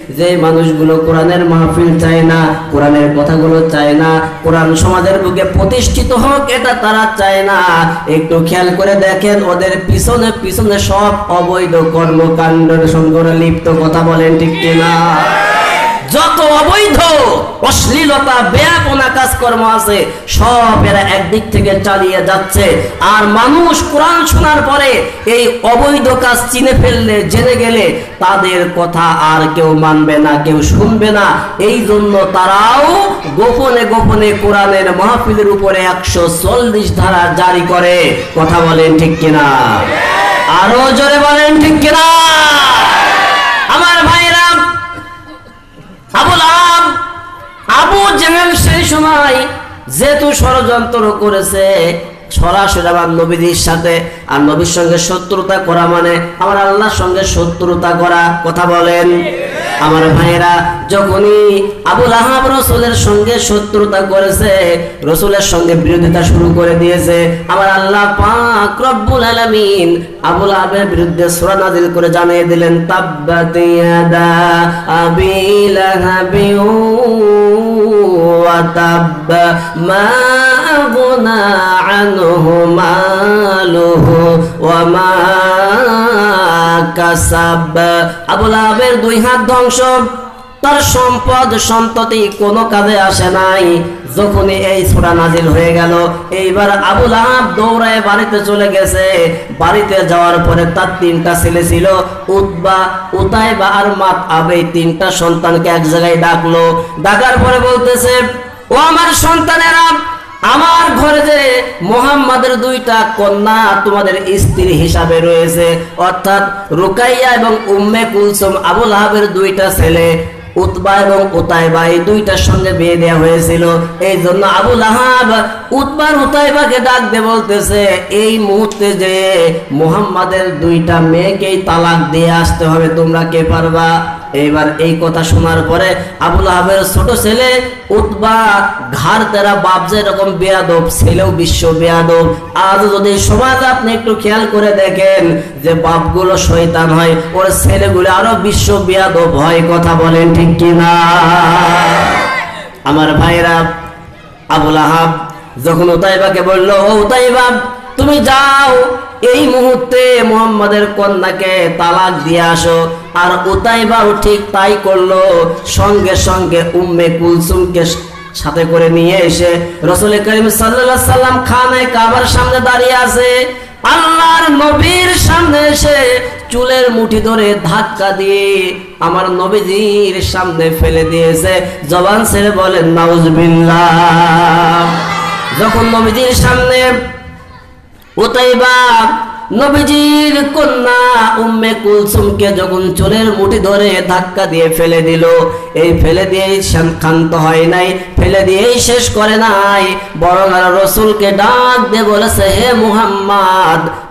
যে মানুষগুলো কোরআনের মাহফিল চায় না, কোরআনের কথাগুলো চায় না, কোরআন সমাজের বুকে প্রতিষ্ঠিত হোক, এটা তারা চায় না। একটু খেয়াল করে দেখেন, ওদের পিছনে পিছনে সব অবৈধ কর্মকাণ্ডের সঙ্গে লিপ্ত, কথা বলেন ঠিক কিনা? যত অবৈধ অশ্লীলতা, বেয়াপনা কাজকর্ম আছে, সব এরা একদিক থেকে চালিয়ে যাচ্ছে। আর মানুষ কোরআন শোনার পরে এই অবৈধ কাজ চিনে ফেললে, জেনে গেলে তাদের কথা আর কেউ মানবে না, কেউ শুনবে না। এই জন্য তারাও গোপনে গোপনে কোরআনের মাহফিলের উপরে একশো চল্লিশ ধারা জারি করে। কথা বলেন ঠিক কিনা? আরও জোরে বলেন ঠিক কিনা? আবু জেহেল সেই সময় যেহেতু ষড়যন্ত্র করেছে, সরাসরি আমার নবীদের সাথে আর নবীর সঙ্গে শত্রুতা করা মানে আমার আল্লাহর সঙ্গে শত্রুতা করা কথা বলেন। আমার ভাইয়েরা, যখনই আবুল আহাব রসুলের সঙ্গে শত্রুতা করেছে, রসুলের সঙ্গে বিরোধিতা শুরু করে দিয়েছে, আমার আল্লাহ পাক রব্বুল আলামিন আবুল আহাবের বিরুদ্ধে সূরা নাজিল করে জানিয়ে দিলেন, তাব্বাত ইয়াদা আবি মা আগনা আনহু মালুহু ওয়া মা কাসাব। আবুল আহাবের দুই হাত ধ্বংস। তার সম্পদ, সন্ততি কোনো কাজে আসে নাই। যখনই এই ছোড়া নাজিল হয়ে গেল, এইবার আবুল আহাব দৌড়ায় বাড়িতে চলে গেছে। বাড়িতে যাওয়ার পরে তার তিনটা ছেলে ছিল, উতবা, উতাইবা আর মাত আবে তিনটা সন্তানকে এক জায়গায় ডাকলো। ডাকার পরে বলতেছে ও আমার সন্তানেরা, আমার ঘরে যে মোহাম্মদের দুইটা কন্যা তোমাদের স্ত্রী হিসাবে রয়েছে, অর্থাৎ রুকাইয়া এবং উম্মে কুলসুম আবুল আহাবের দুইটা ছেলে উতবা এবং উতাইবা এই দুইটার সঙ্গে বিয়ে দেওয়া হয়েছিল। এই জন্য আবুল আহাব উতবার উতাইবাকে ডাক দিয়ে বলতেছে, এই মুহূর্তে যে মোহাম্মদের দুইটা মেয়েকেই তালাক দিয়ে আসতে হবে, তোমরা কে পারবা? এইবার এই কথা শোনার পরে আবুল আহাবের ছোট ছেলে উতবা ঘাড় তেরা বাপ যেরকম বেয়াদব, ছেলেও বিশ্ব বেয়াদব। আজ যদি সমাজ আপনি একটু খেয়াল করে দেখেন যে বাপগুলো শয়তান হয়, ওর ছেলেগুলো আরও বিশ্ব বেয়াদব হয়, কথা বলেন ঠিক কিনা আমার ভাইরা আবুল আহাব যখন উতাইবাকে বলল, ও উতাইবা তুমি যাও, এই মুহূর্তে মোহাম্মদের কন্যাকে তালাক দিয়ে আসো। আর উতাইবাও ঠিক তাই করল, সঙ্গে সঙ্গে উম্মে কুলসুমকে সাথে করে নিয়ে এসে রসুল করিম আলাইহি সাল্লাম খানায় কাবার সামনে দাঁড়িয়ে আছে। আল্লাহর নবীর সামনে এসে চুলের মুঠি ধরে ধাক্কা দিয়ে আমার নবীজির সামনে ফেলে দিয়েছে। জবান ছেড়ে বলেন, নাউজুবিল্লাহ। যখন নবীজির সামনে উতাইবা নবীজির কন্যা উম্মে কুলসুমকে যখন চুলের মুঠি ধরে ধাক্কা দিয়ে ফেলে দিল, এই ফেলে দিয়েই হয় নাই, ফেলে দিয়েই শেষ করে নাই। বরং আর রসুলকে ডাক দিয়ে বলেছে, হে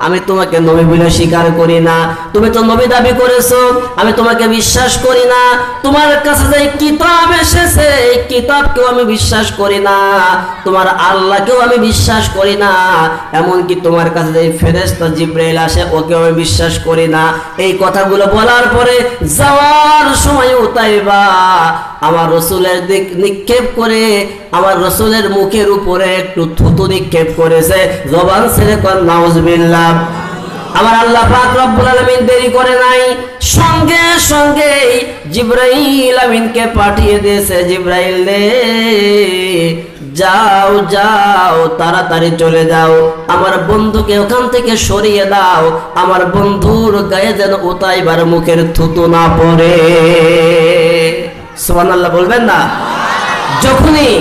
আমি তোমাকে নবী বলে স্বীকার করি না। তুমি তো নবী দাবি করেছ, আমি তোমাকে বিশ্বাস করি না। তোমার কাছে যে কিতাব এসেছে, এই কিতাবকেও আমি বিশ্বাস করি না। তোমার আল্লাহকেও আমি বিশ্বাস করি না। এমনকি তোমার কাছে যে ফেরেস্তা জিব্রাইল আসে, ওকেও আমি বিশ্বাস করি না। এই কথাগুলো বলার পরে যাওয়ার সময় উতাইবা আমার রসুলের দিক নিক্ষেপ করে, আমার রসুলের মুখের উপরে একটু থুতু নিক্ষেপ করেছে। জবান ছেড়ে কর নাউজবিল্লাহ। আমার আল্লাহ পাক রব্বুল আলামিন দেরি করে নাই। সঙ্গে সঙ্গে জিব্রাইল আমিনকে পাঠিয়ে দিয়েছে। জিব্রাইল রে যাও যাও, তাড়াতাড়ি চলে যাও। আমার বন্ধুকে ওখান থেকে সরিয়ে দাও। আমার বন্ধুর গায়ে যেন উতাইবার মুখের থুতু না পড়ে। সুবহানাল্লাহ, বলবেন না? যখনই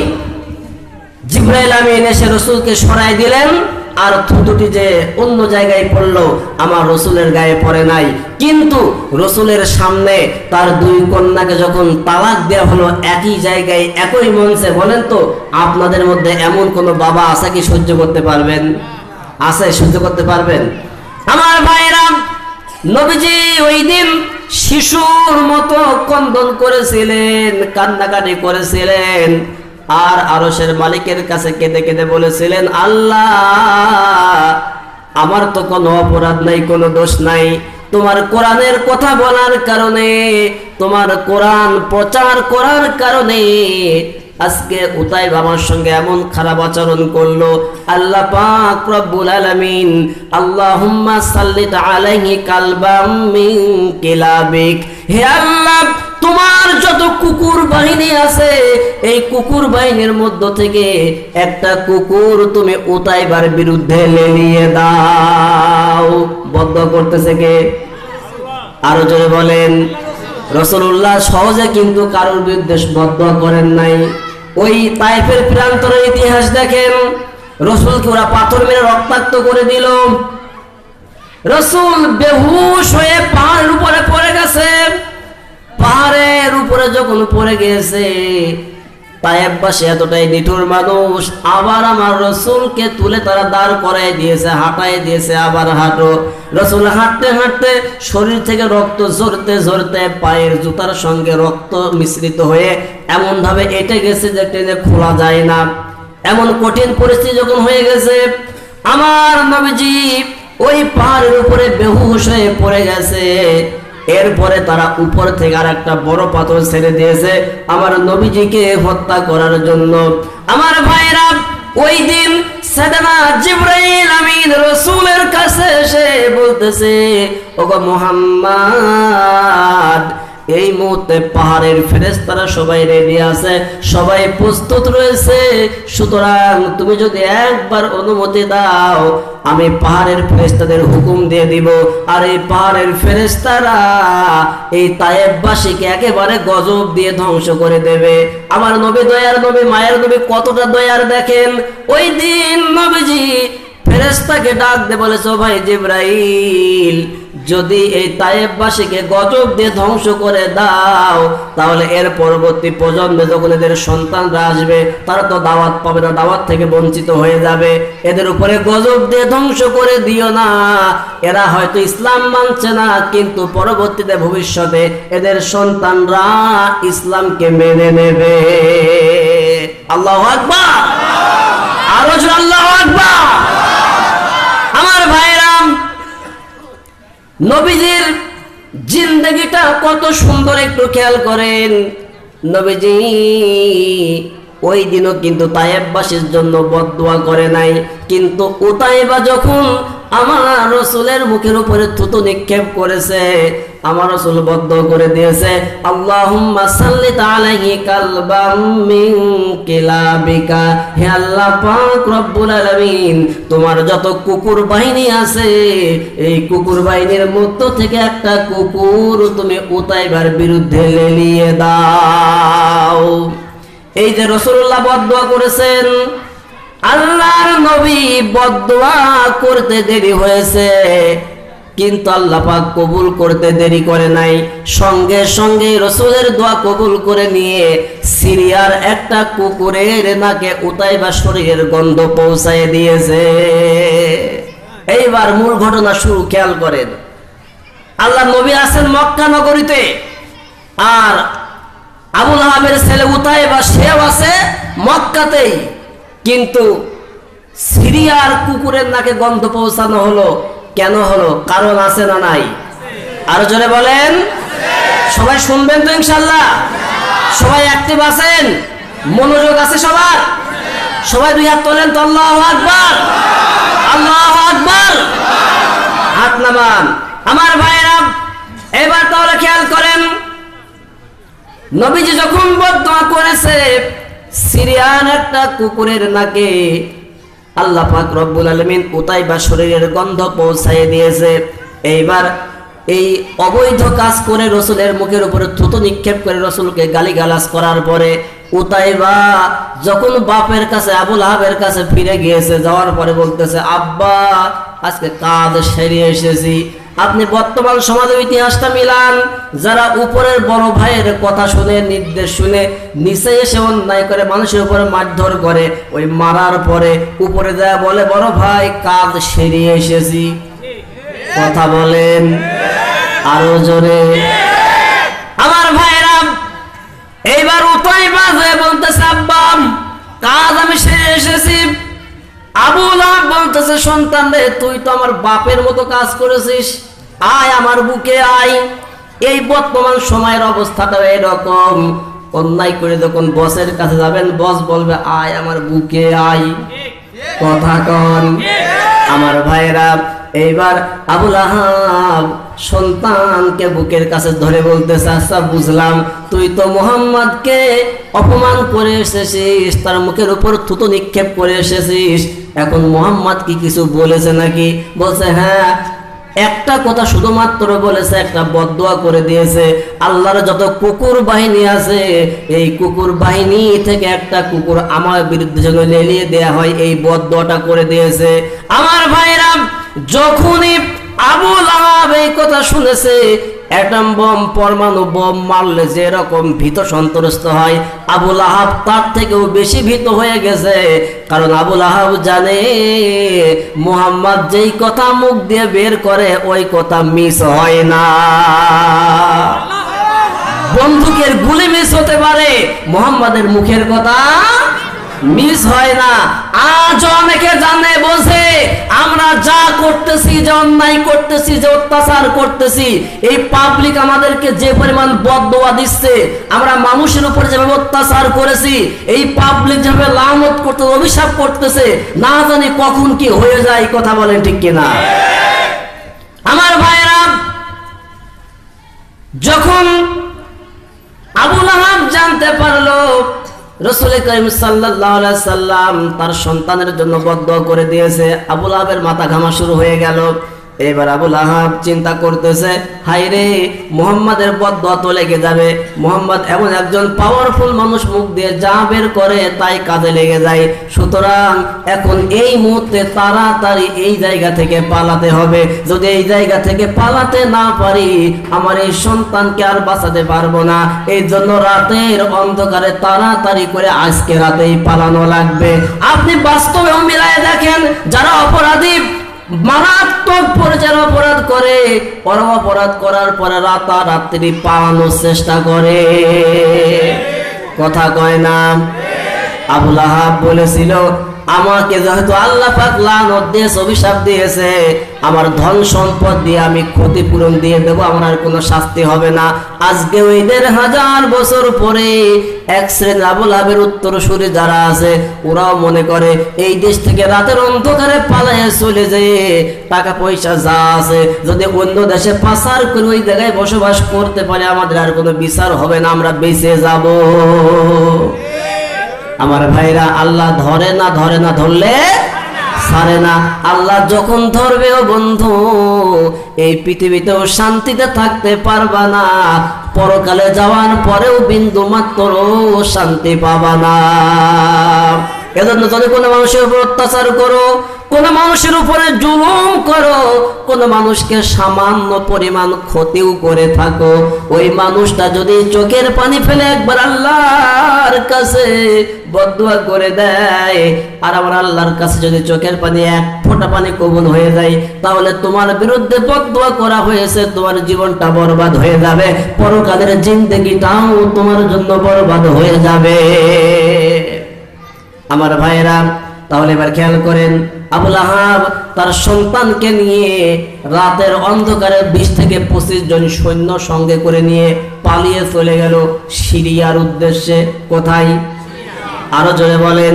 জিব্রাইল আমিন এসে রসুলকে সরাই দিলেন আর থুতুটি যে অন্য জায়গায় পড়ল আমার রসুলের গায়ে পড়ে নাই। কিন্তু রসুলের সামনে তার দুই কন্যাকে যখন তালাক দেওয়া হলো একই জায়গায়, একই মঞ্চে, বলেন তো, আপনাদের মধ্যে এমন কোন বাবা আছে কি সহ্য করতে পারবেন? আছে, সহ্য করতে পারবেন? আমার ভাইরা নবীজি ওই দিন শিশুর মতো কন্দন করেছিলেন, কান্নাকাটি করেছিলেন। আর আরশের মালিকের কাছে কেঁদে কেঁদে বলেছিলেন, আল্লাহ, আমার তো কোনো অপরাধ নাই, কোনো দোষ নাই। তোমার কোরআনের কথা বলার কারণে, তোমার কোরআন প্রচার করার কারণে আজকে উতাই বাবার সঙ্গে এমন খারাপ আচরণ করল। আল্লাহ পাক রব্বুল আলামিন আল্লাহুম্মা সাল্লিত আলাইহি কালবাম মিন কিলাবিক। হে আল্লাহ তোমার যত কুকুর বাহিনী আছে, এই কুকুর বাহিনীর মধ্য থেকে একটা কুকুর তুমি উতাইবার বিরুদ্ধে লেলিয়ে দাও। বদ্ধ করতেছে কে? আরও জোরে বলেন। রসুল্লাহ সহজে কিন্তু কারোর বিরুদ্ধে বদ্ধ করেন নাই। ওই তাইফের প্রান্তরের ইতিহাস দেখেন। রসুলকে ওরা পাথর মেরে রক্তাক্ত করে দিল। রসুল বেহুশ হয়ে পাহাড়ের উপরে পড়ে গেছে। পাহাড়ের উপরে যখন পড়ে গেছে তায়েববাসী এতটাই নিঠুর মানুষ, আবার আমার রসুলকে তুলে তারা দাঁড় করাই দিয়েছে, হাঁটাই দিয়েছে আবার হাঁটো। রসুল হাঁটতে হাঁটতে শরীর থেকে রক্ত ঝরতে ঝরতে পায়ের জুতার সঙ্গে রক্ত মিশ্রিত হয়ে এমন ভাবে এটে গেছে যে টেনে খোলা যায় না। এমন কঠিন পরিস্থিতি যখন হয়ে গেছে, আমার নবীজি ওই পাহাড়ের উপরে বেহুশ হয়ে পড়ে গেছে। এরপরে তারা উপর থেকে আর একটা বড় পাথর ছেড়ে দিয়েছে। আমার নবীজিকে হত্যা করার জন্য। আমার ভাইরা, ওই দিন সাদানা জিব্রাইল আমিন রসুলের কাছে এসে বলতেছে, ওগো মোহাম্মদ এই মুহূর্তে পাহাড়ের ফেরেস্তারা সবাই রেডি আছে, সবাই প্রস্তুত রয়েছে। সুতরাং তুমি যদি একবার অনুমতি দাও, আমি পাহাড়ের ফেরেস্তাদের হুকুম দিয়ে দিব। আর এই পাহাড়ের ফেরেস্তারা এই তায়েববাসীকে একেবারে গজব দিয়ে ধ্বংস করে দেবে। আমার নবী দয়ার নবী, মায়ের নবী কতটা দয়ার দেখেন? ওই দিন নবীজি ফেরেস্তাকে ডাক দে বলেছ ভাই জিব্রাইল যদি এই তায়েববাসীকে গজব দিয়ে ধ্বংস করে দাও, তাহলে এর পরবর্তী প্রজন্মে যখন এদের সন্তানরা আসবে, তারা তো দাওয়াত পাবে না, দাওয়াত থেকে বঞ্চিত হয়ে যাবে। এদের উপরে গজব দিয়ে ধ্বংস করে দিও না। এরা হয়তো ইসলাম মানছে না, কিন্তু পরবর্তীতে ভবিষ্যতে এদের সন্তানরা ইসলামকে মেনে নেবে। আল্লাহ আকবার! আরও আল্লাহ আকবার! নবীজির জিন্দগিটা কত সুন্দর একটু খেয়াল করেন। নবীজি ওই দিনও কিন্তু তায়েববাসীর জন্য বদদোয়া করে নাই। কিন্তু উতাইবা যখন আমার রসুলের মুখের উপরে থুতু নিক্ষেপ করেছে, আমার রসুল বদ্ধ করে দিয়েছে আল্লাহ তোমার যত কুকুর বাহিনী আছে, এই কুকুর বাহিনীর মধ্য থেকে একটা কুকুর তুমি উতাইবার বিরুদ্ধে লেলিয়ে দাও। এই যে রসুল্লাহ বদদোয়া করেছেন, আল্লাহর নবী বদদোয়া করতে দেরি হয়েছে, কিন্তু আল্লাহ পাক কবুল করতে দেরি করে নাই। সঙ্গে সঙ্গে রসুলের দোয়া কবুল করে নিয়ে সিরিয়ার একটা কুকুরের নাকে উতাই বা শরীরের গন্ধ পৌঁছায় দিয়েছে। এইবার মূল ঘটনা শুরু, খেয়াল করেন। আল্লাহ নবী আছেন মক্কা নগরীতে, আর আবুল আহাবের ছেলে উতাই বা সেও আছে মক্কাতেই। কিন্তু সিরিয়ার কুকুরের নাকে গন্ধ পৌঁছানো হলো। কেন হলো? কারণ আছে না নাই? আরও জোরে বলেন। সবাই শুনবেন তো ইনশাল্লাহ? সবাই অ্যাক্টিভ আছেন? মনোযোগ আছে সবার? সবাই দুই হাত তোলেন তো আল্লাহ আকবার। আল্লাহ আকবার। হাত নামান। আমার ভাইয়েরা, এবার তাহলে খেয়াল করেন নবীজি যখন বদয়া করেছে সিরিয়ান একটা কুকুরের নাকে আল্লাহ পাক রব্বুল আলমিন উতাই বা শরীরের গন্ধ পৌঁছায় দিয়েছে। এইবার এই অবৈধ কাজ করে রসুলের মুখের উপরে থুতু নিক্ষেপ করে রসুলকে গালিগালাজ করার পরে উতাইবা যখন বাপের কাছে, আবুল আহাবের কাছে ফিরে গিয়েছে, যাওয়ার পরে বলতেছে, আব্বা, আজকে কাজ সেরে এসেছি। আপনি বর্তমান সমাজের ইতিহাসটা মিলান। যারা উপরের বড় ভাইয়ের কথা শুনে, নির্দেশ শুনে, নিচে এসে অন্যায় করে, মানুষের উপরে মারধর করে, ওই মারার পরে উপরে যায় বলে, বড় ভাই, কাজ সেরিয়ে এসেছি। কথা বলেন আরও জোরে। এইবার উপায় বাজে বলতেছে আব্বাম কাজ আমি সেরে এসেছি। আবুল আহাব বলতেছে সন্তান রে তুই তো আমার বাপের মতো কাজ করেছিস। আয় আমার বুকে আয়। এই বর্তমান সময়ের অবস্থাটা এরকম। অন্যায় করে যখন বসের কাছে যাবেন বস বলবে আয় আমার বুকে আয়। কথা কন। আমার ভাইরা এইবার আবুল আহাব সন্তানকে বুকের কাছে ধরে বলতেছে আচ্ছা বুঝলাম। তুই তো মোহাম্মদকে অপমান করে এসেছিস, তার মুখের উপর থুতো নিক্ষেপ করে এসেছিস। এখন মোহাম্মদ কি কিছু বলেছে নাকি? বলছে হ্যাঁ একটা কথা শুধুমাত্র বলেছে, একটা বদদোয়া করে দিয়েছে। আল্লাহর যত কুকুর বাহিনী আছে, এই কুকুর বাহিনী থেকে একটা কুকুর আমার বিরুদ্ধে যেন লেলিয়ে দেয়া হয়, এই বদদোয়াটা করে দিয়েছে। আমার ভাইরা যখনই আবুল আহাব এই কথা শুনেছে, অ্যাটম বম পরমাণু বম মারলে যেরকম ভীত সন্ত্রস্ত হয় আবুল আহাব তার থেকেও বেশি ভীত হয়ে গেছে। কারণ আবুল আহাব জানে, মোহাম্মদ যেই কথা মুখ দিয়ে বের করে, ওই কথা মিস হয় না। বন্দুকের গুলি মিস হতে পারে, মোহাম্মদের মুখের কথা মিস হয় না। আজ অনেকে জানে, বোঝে, আমরা যা করতেছি যে অন্যায় করতেছি, যে অত্যাচার করতেছি, এই পাবলিক আমাদেরকে যে পরিমাণ বদদোয়া দিচ্ছে, আমরা মানুষের উপর যেভাবে অত্যাচার করেছি, এই পাবলিক যেভাবে লামত করতে, অভিশাপ করতেছে, না জানি কখন কি হয়ে যায়, কথা বলেন ঠিক কিনা? আমার ভাইরা যখন আবুল আহাব জানতে পারল রসুল করিম সাল্লাহ সাল্লাম তার সন্তানের জন্য বদ্ধ করে দিয়েছে। আবুল আবের মাথা ঘামা শুরু হয়ে গেল। এবার আবুল আহাব চিন্তা করতেছে হাই রে, মোহাম্মদের বদ্ধ তো লেগে যাবে। মোহাম্মদ এমন একজন পাওয়ারফুল মানুষ মুখ দিয়ে যা বের করে তাই কাজে লেগে যায়। সুতরাং এখন এই মুহূর্তে তাড়াতাড়ি এই জায়গা থেকে পালাতে হবে। যদি এই জায়গা থেকে পালাতে না পারি, আমার এই সন্তানকে আর বাঁচাতে পারব না। এই জন্য রাতের অন্ধকারে তাড়াতাড়ি করে আজকে রাতেই পালানো লাগবে। আপনি বাস্তবেও মিলায় দেখেন, যারা অপরাধী মারাত্মক পর্যায়ের অপরাধ করে। পরম অপরাধ করার পরে রাতারাত্রি পালানোর চেষ্টা করে। কথা কয় না? আবুল আহাব বলেছিল আমাকে যেহেতু আল্লাহ অভিশাপ দিয়েছে, আমার ধন সম্পদ দিয়ে আমি ক্ষতিপূরণ দিয়ে দেব, আমার আর কোনো শাস্তি হবে না। আজকে ওই দেড় হাজার বছর পরে এক শ্রেণি আবুল উত্তর সুরে যারা আছে, ওরাও মনে করে, এই দেশ থেকে রাতের অন্ধকারে পালায় চলে যেয়ে টাকা পয়সা যা আছে, যদি অন্য দেশে পাচার করে ওই জায়গায় বসবাস করতে পারে, আমাদের আর কোনো বিচার হবে না, আমরা বেঁচে যাব। আমার ভাইরা, আল্লাহ ধরে না ধরে না, ধরলে সারে না। আল্লাহ যখন ধরবে ও বন্ধু, এই পৃথিবীতেও শান্তিতে থাকতে পারবা না। পরকালে যাওয়ার পরেও বিন্দু মাত্র শান্তি পাবা না। এজন্য যদি কোনো মানুষের উপর অত্যাচার করো, কোন মানুষের উপরে জুলুম করো, কোন মানুষকে সামান্য পরিমাণ ক্ষতিও করে থাকো। ওই মানুষটা যদি চোখের পানি ফেলে একবার আল্লাহর কাছে বদুয়া করে দেয়, আর আমার আল্লাহর কাছে যদি চোখের পানি এক ফোঁটা পানি কবুল হয়ে যায়, তাহলে তোমার বিরুদ্ধে বদুয়া করা হয়েছে, তোমার জীবনটা বরবাদ হয়ে যাবে, পরকালের জিন্দগিটাও তোমার জন্য বরবাদ হয়ে যাবে। আমার ভাইয়েরা, তাহলে এবার খেয়াল করেন আবুল আহাব তার সন্তানকে নিয়ে রাতের অন্ধকারে বিশ থেকে পঁচিশ জন সৈন্য সঙ্গে করে নিয়ে পালিয়ে চলে গেল সিরিয়ার উদ্দেশ্যে। কোথায়? আরও জোরে বলেন,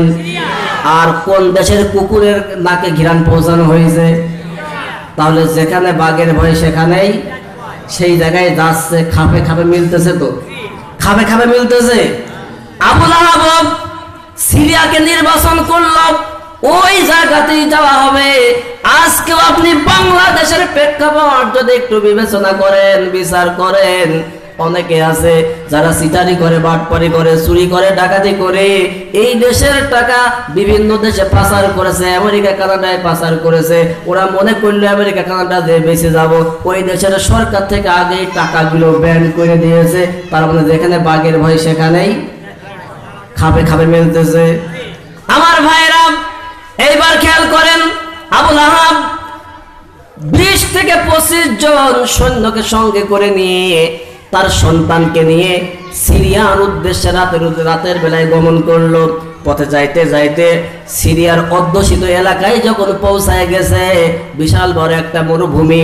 আর কোন দেশের কুকুরের নাকে ঘিরান পৌঁছানো হয়েছে? তাহলে যেখানে বাঘের ভয়, সেখানেই। সেই জায়গায় যাচ্ছে, খাপে খাপে মিলতেছে তো? খাপে খাপে মিলতেছে? আবুল আহাব সিরিয়াকে নির্বাচন করল, ওই জায়গাতেই যাওয়া হবে। আজকেও আপনি বাংলাদেশের প্রেক্ষাপট যদি একটু বিবেচনা করেন, বিচার করেন, অনেকে আছে যারা সিটারি করে, বাটপারি করে, চুরি করে, ডাকাতি করে, এই দেশের টাকা বিভিন্ন দেশে পাচার করেছে, আমেরিকা, কানাডায় পাচার করেছে। ওরা মনে করল আমেরিকা, কানাডা যে বেঁচে যাব। ওই দেশের সরকার থেকে আগেই টাকাগুলো ব্যান করে দিয়েছে। তার মানে যেখানে বাঘের ভয় সেখানেই খাবে খাবে মেলতেছে। আমার ভাইরা এইবার খেয়াল করেন, আবুল আহাব বিশ থেকে পঁচিশ জন সৈন্যকে সঙ্গে করে নিয়ে তার সন্তানকে নিয়ে সিরিয়ার উদ্দেশ্যে রাতের রাতের বেলায় গমন করল। পথে যাইতে যাইতে সিরিয়ার অধ্যুষিত এলাকায় যখন পৌঁছায় গেছে, বিশাল বড় একটা মরুভূমি।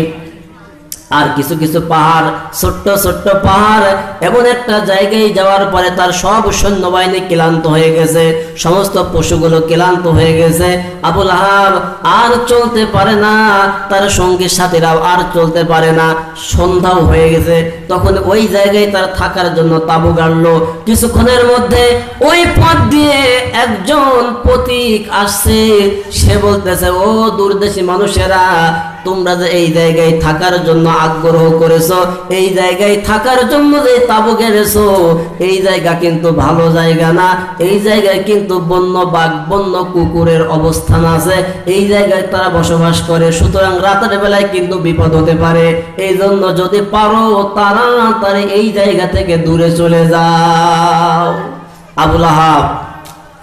আর কিছু কিছু পাহাড়, ছোট্ট ছোট্ট পাহাড়, এমন একটা জায়গায় যাওয়ার পরে তার সব সৈন্যবাহিনী ক্লান্ত হয়ে গেছে, সমস্ত পশুগুলো ক্লান্ত হয়ে গেছে। আবুল আহাব আর চলতে পারে না, তার সঙ্গী সাথীরাও আর চলতে পারে না, সন্ধ্যাও হয়ে গেছে। তখন ওই জায়গায় তার থাকার জন্য তাবু গাড়লো। কিছুক্ষণের মধ্যে ওই পথ দিয়ে একজন প্রতীক আসছে। সে বলতেছে, ও দূরদেশী মানুষেরা তোমরা যে এই জায়গায় থাকার জন্য আগ্রহ করেছ, এই জায়গায় থাকার জন্য যে তাবু গেড়েছো এই জায়গা কিন্তু ভালো জায়গা না। এই জায়গায় কিন্তু বন্য বাঘ, বন্য কুকুরের অবস্থান আছে। এই জায়গায় তারা বসবাস করে, সুতরাং রাতের বেলায় কিন্তু বিপদ হতে পারে। এই জন্য যদি পারো তাড়াতাড়ি এই জায়গা থেকে দূরে চলে যাও। আবুল আহাব,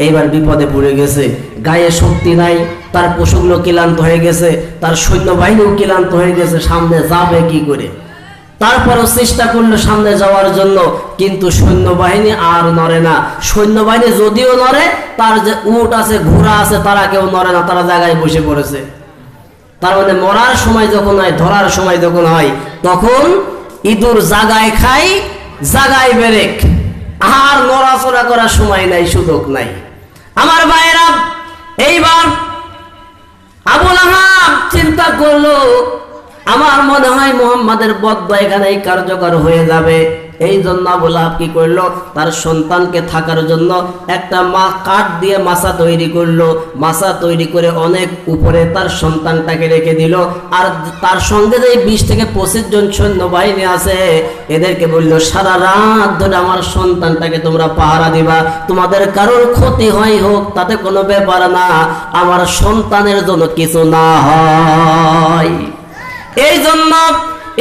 এইবার বিপদে পড়ে গেছে। গায়ে শক্তি নাই তার পশুগুলো ক্লান্ত হয়ে গেছে, তার সৈন্যবাহিনীও ক্লান্ত হয়ে গেছে, সামনে যাবে কি করে? তারপরও চেষ্টা করল সামনে যাওয়ার জন্য, কিন্তু সৈন্যবাহিনী আর নড়ে না। সৈন্যবাহিনী যদিও নড়ে, তার যে উট আছে, ঘোড়া আছে, তারা কেউ নড়ে না, তারা জায়গায় বসে পড়েছে। তার মানে মরার সময় যখন হয়, ধরার সময় যখন হয়, তখন ইঁদুর জাগায় খাই জাগায় বেরেক। আর নড়াচড়া করার সময় নাই, সুযোগ নাই। আমার ভাইয়েরা, এইবার আবুল আহাব চিন্তা করল আমার মনে হয় মোহাম্মদের বদ এখানে কার্যকর হয়ে যাবে। এই জন্য আবুল কি করল? তার সন্তানকে থাকার জন্য একটা মা কাঠ দিয়ে মাছা তৈরি করল। মাছা তৈরি করে অনেক উপরে তার সন্তানটাকে রেখে দিল। আর তার সঙ্গে যে বিশ থেকে পঁচিশ জন সৈন্যবাহিনী আছে, এদেরকে বলল, সারা রাত ধরে আমার সন্তানটাকে তোমরা পাহারা দিবা। তোমাদের কারোর ক্ষতি হয় হোক, তাতে কোনো ব্যাপার না। আমার সন্তানের জন্য কিছু না হয়। এই জন্য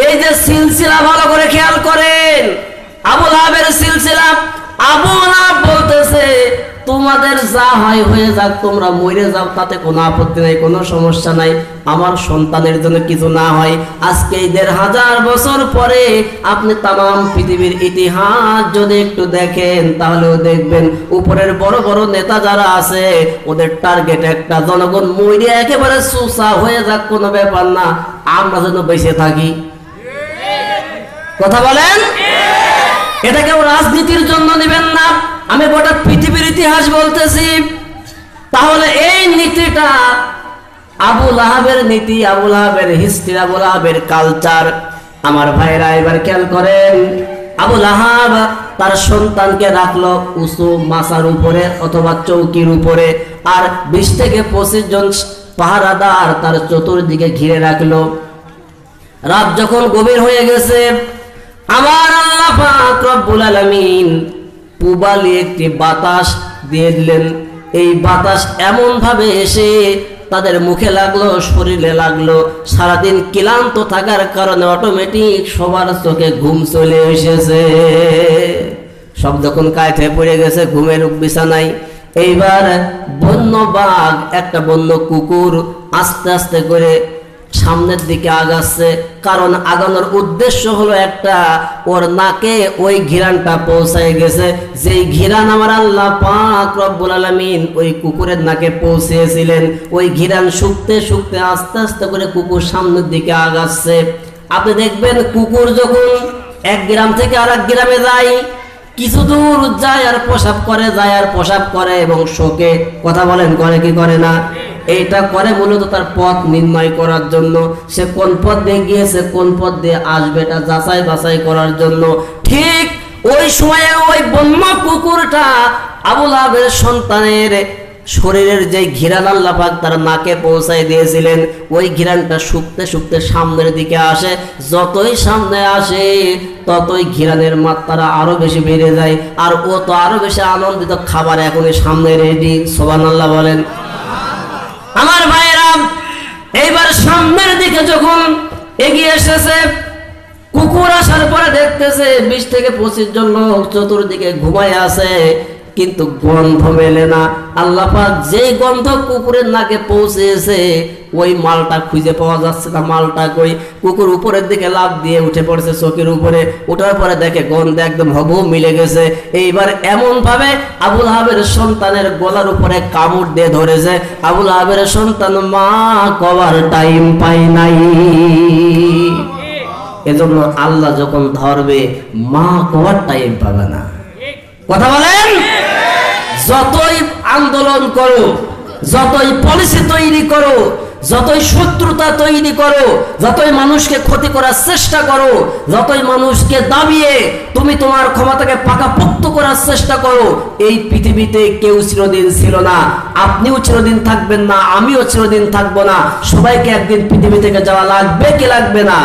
এই যে সিলসিলা ভালো করে খেয়াল করেন। আবুল আহাবের সিলসিলা আবুল আহাব বলতেছে, তোমাদের যা হয় হয়ে যাক, তোমরা মরে যাও, তাতে কোনো আপত্তি নাই, কোনো সমস্যা নাই। আমার সন্তানের জন্য কিছু না হয়। আজকে এই দেড় হাজার বছর পরে আপনি তাম পৃথিবীর ইতিহাস যদি একটু দেখেন, তাহলেও দেখবেন উপরের বড় বড় নেতা যারা আছে, ওদের টার্গেট একটা, জনগণ মরে একেবারে সুসা হয়ে যাক, কোনো ব্যাপার না। আমরা যেন বেঁচে থাকি। কথা বলেন? এটা কেউ রাজনীতির জন্য নেবেন না। আমি গোটা পৃথিবীর ইতিহাস বলতেছি। তাহলে এই নীতিটা আবুল আহাবের নীতি আবুল আহাবের হিস্ট্রি আবুল আহাবের কালচার আমার ভাইরা এবার খেয়াল করেন আবুল আহাব তার সন্তানকে রাখল উঁচু মাসার উপরে অথবা চৌকির উপরে আর বিশ থেকে পঁচিশ জন পাহারাদার তার চতুর্দিকে ঘিরে রাখল। রাত যখন গভীর হয়ে গেছে আমার আল্লাহ পাক রব্বুল আলামিন পুবালি একটি বাতাস দিয়ে দিলেন। এই বাতাস এমন ভাবে এসে তাদের মুখে লাগল, শরীরে লাগল। সারাদিন ক্লান্ত থাকার কারণে অটোমেটিক সবার চোখে ঘুম চলে এসেছে। সব যখন কায়থে পড়ে গেছে, ঘুমের বিছানায়। এইবার বন্য বাঘ, একটা বন্য কুকুর আস্তে আস্তে করে সামনের দিকে আগাচ্ছে। কারণ আগানোর উদ্দেশ্য হলো একটা, ওর নাকে ওই ঘিরানটা পৌঁছায় গেছে। যেই ঘিরান আমার আল্লাহ পাক রব্বুল আলামিন ওই কুকুরের নাকে পৌঁছেছিলেন। ওই ঘিরান শুকতে শুকতে আস্তে আস্তে করে কুকুর সামনের দিকে আগাচ্ছে। আপনি দেখবেন কুকুর যখন এক গ্রাম থেকে আর এক গ্রামে যায়, কিছু দূর যায় আর প্রসাব করে, যায় আর প্রসাব করে এবং শোকে। কথা বলেন, করে কি করে না? এইটা করে মূলত তার পথ নির্ণয় করার জন্য। সে কোন পথ দিয়ে গিয়েছে কোন পথ দিয়ে আসবে এটা যাচাই বাছাই করার জন্য। ঠিক ওই সময়ে ওই বন্য কুকুরটা আবুল আবের সন্তানের শরীরের যে ঘিরান আল্লাহ পাক তার নাকে পৌঁছায় দিয়েছিলেন, ওই ঘিরানটা শুকতে শুকতে সামনের দিকে আসে। যতই সামনে আসে, ততই ঘিরানের মাত্রা আরও বেশি বেড়ে যায়। আর ও তো আরও বেশি আনন্দিত, খাবার এখনই সামনে রেডি সোবান আল্লাহ বলেন। আমার ভাইয়েরা, এইবার সামনের দিকে যখন এগিয়ে এসেছে, কুকুর আসার পরে দেখতেছে বিশ থেকে পঁচিশ জন লোক চতুর্দিকে ঘুমায় আছে, কিন্তু গন্ধ মেলে না। আল্লাপা যেই গন্ধ কুকুরের নাকে পৌঁছেছে ওই মালটা খুঁজে পাওয়া যাচ্ছে না, মালটা কই? কুকুর উপরের দিকে লাভ দিয়ে উঠে পড়েছে, চোখের উপরে। ওঠার পরে দেখে গন্ধ একদম হবু মিলে গেছে। এইবার এমন ভাবে আবুল হাবের সন্তানের গলার উপরে কামড় দিয়ে ধরেছে। আবুল হাবের সন্তান মা কবার টাইম পাই নাই। এজন্য আল্লাহ যখন ধরবে, মা কবার টাইম পাবে না। কথা বলেন? যতই আন্দোলন করো, যতই পলিসি তৈরি করো যতই শত্রুতা তৈরি করো, যতই মানুষকে ক্ষতি করার চেষ্টা করো, যতই মানুষকে দাবিয়ে তুমি তোমার ক্ষমতাকে পাকাপোক্ত করার চেষ্টা করো, এই পৃথিবীতে কেউ চিরদিন ছিল না। আপনিও চিরদিন থাকবেন না, আমিও চিরদিন থাকব না। সবাইকে একদিন পৃথিবী থেকে যাওয়া লাগবে কি লাগবে না?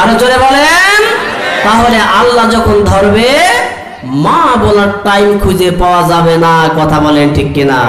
আরও জোরে বলেন। তাহলে আল্লাহ যখন ধরবে, মা বলার টাইম খুঁজে পাওয়া যাবে না। কথা বলেন ঠিক কিনা?